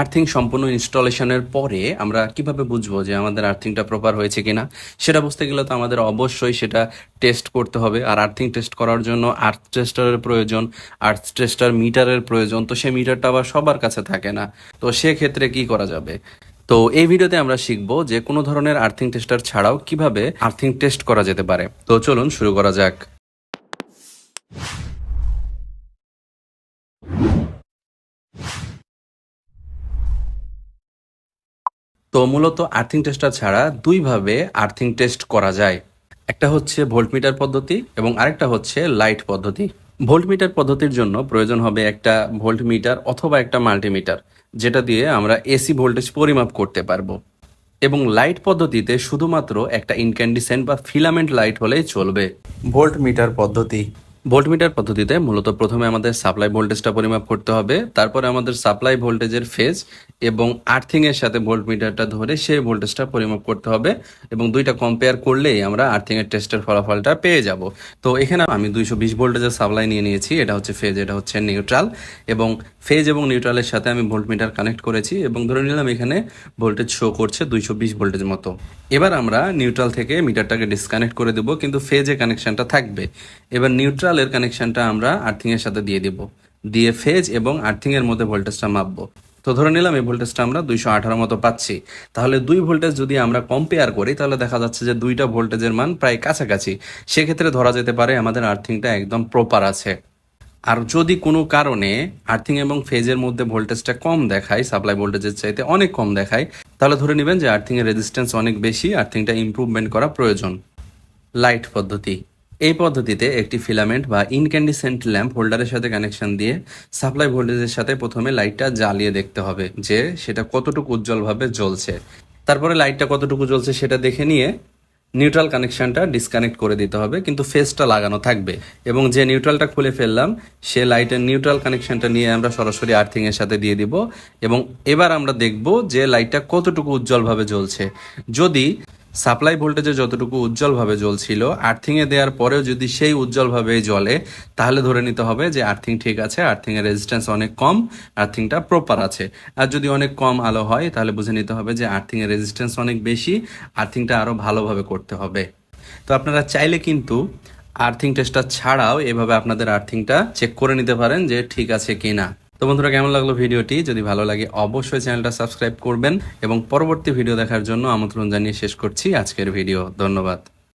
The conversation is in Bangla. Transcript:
আর্থিং সম্পূর্ণ ইনস্টলেশনের পরে আমরা কীভাবে বুঝব যে আমাদের আর্থিংটা প্রপার হয়েছে কিনা? সেটা বুঝতে গেলে তো আমাদের অবশ্যই সেটা টেস্ট করতে হবে। আর আর্থিং টেস্ট করার জন্য আর্থ টেস্টারের প্রয়োজন আর্থ টেস্টার মিটারের প্রয়োজন, তো সেই মিটারটা আবার সবার কাছে থাকে না। তো সেক্ষেত্রে কি করা যাবে? তো এই ভিডিওতে আমরা শিখব যে কোনো ধরনের আর্থিং টেস্টার ছাড়াও কীভাবে আর্থিং টেস্ট করা যেতে পারে। তো চলুন শুরু করা যাক। তো মূলত আর্থিং টেস্টার ছাড়া দুইভাবে আর্থিং টেস্ট করা যায়। একটা হচ্ছে ভোল্টমিটার পদ্ধতি এবং আরেকটা হচ্ছে লাইট পদ্ধতি। ভোল্টমিটার পদ্ধতির জন্য প্রয়োজন হবে একটা ভোল্টমিটার অথবা একটা মাল্টিমিটার, যেটা দিয়ে আমরা এসি ভোল্টেজ পরিমাপ করতে পারব। এবং লাইট পদ্ধতিতে শুধুমাত্র একটা ইনক্যান্ডিসেন্ট বা ফিলামেন্ট লাইট হলেই চলবে। ভোল্টমিটার পদ্ধতি। ভোল্টমিটার পদ্ধতিতে মূলত প্রথমে আমাদের সাপ্লাই ভোল্টেজটা পরিমাপ করতে হবে, তারপরে আমাদের সাপ্লাই ভোল্টেজের ফেজ এবং আর্থিং এর সাথে ভোল্টমিটারটা ধরে সেই ভোল্টেজটা পরিমাপ করতে হবে এবং দুইটা কম্পেয়ার করলেই আমরা আর্থিং এর টেস্টের ফলাফলটা পেয়ে যাব। তো এখানে আমি দুইশো বিশ ভোল্টেজের সাপ্লাই নিয়ে নিয়েছি, এটা হচ্ছে ফেজ এটা হচ্ছে নিউট্রাল এবং ফেজ এবং নিউট্রালের সাথে আমি ভোল্টমিটার কানেক্ট করেছি এবং ধরে নিলাম এখানে ভোল্টেজ শো করছে দুইশো বিশ ভোল্টেজ মতো। এবার আমরা নিউট্রাল থেকে মিটারটাকে ডিসকানেক্ট করে দেবো, কিন্তু ফেজে কানেকশনটা থাকবে। এবার নিউট্রালের কানেকশনটা আমরা আর্থিংয়ের সাথে দিয়ে দিব। দিয়ে ফেজ এবং আর্থিংয়ের মধ্যে ভোল্টেজটা মাপবো। তো ধরে নিলাম এই ভোল্টেজটা আমরা দুইশো আঠারো মতো পাচ্ছি। তাহলে দুই ভোল্টেজ যদি আমরা কম্পেয়ার করি, তাহলে দেখা যাচ্ছে যে দুইটা ভোল্টেজের মান প্রায় কাছাকাছি। সেক্ষেত্রে ধরা যেতে পারে আমাদের আর্থিংটা একদম প্রপার আছে। আর যদি কোনো কারণে আর্থিং এবং ফেজের মধ্যে ভোল্টেজটা কম দেখায় সাপ্লাই ভোল্টেজের চাইতে অনেক কম দেখায়, তাহলে ধরে নেবেন যে আর্থিং এর রেজিস্ট্যান্স অনেক বেশি, আর্থিংটা ইমপ্রুভমেন্ট করা প্রয়োজন। লাইট পদ্ধতি। এই পদ্ধতিতে একটি ফিলামেন্ট বা ইনক্যান্ডিসেন্ট ল্যাম্প হোল্ডারের সাথে কানেকশন দিয়ে সাপ্লাই ভোল্টেজের সাথে প্রথমে লাইটটা জ্বালিয়ে দেখতে হবে যে সেটা কতটুকু উজ্জ্বলভাবে জ্বলছে। তারপরে লাইটটা কতটুকু জ্বলছে সেটা দেখে নিয়ে নিউট্রাল কানেকশনটা ডিসকানেক্ট করে দিতে হবে, কিন্তু ফেসটা লাগানো থাকবে। এবং যে নিউট্রালটা খুলে ফেললাম, সে লাইটের নিউট্রাল কানেকশনটা নিয়ে আমরা সরাসরি আর্থিংয়ের সাথে দিয়ে দিব। এবং এবার আমরা দেখব যে লাইটটা কতটুকু উজ্জ্বলভাবে জ্বলছে। যদি সাপ্লাই ভোল্টেজে যতটুকু উজ্জ্বলভাবে জ্বলছিল, আর্থিংয়ে দেওয়ার পরেও যদি সেই উজ্জ্বলভাবে জ্বলে, তাহলে ধরে নিতে হবে যে আর্থিং ঠিক আছে, আর্থিংয়ের রেজিস্ট্যান্স অনেক কম, আর্থিংটা প্রপার আছে। আর যদি অনেক কম আলো হয়, তাহলে বুঝে নিতে হবে যে আর্থিংয়ের রেজিস্ট্যান্স অনেক বেশি, আর্থিংটা আরও ভালোভাবে করতে হবে। তো আপনারা চাইলে কিন্তু আর্থিং টেস্টটা ছাড়াও এভাবে আপনাদের আর্থিংটা চেক করে নিতে পারেন যে ঠিক আছে কি না তো বন্ধুরা, কেমন লাগল ভিডিওটি? যদি ভালো লাগে, অবশ্যই চ্যানেলটা সাবস্ক্রাইব করবেন। এবং পরবর্তী ভিডিও দেখার জন্য আমন্ত্রণ জানিয়ে শেষ করছি আজকের ভিডিও। ধন্যবাদ।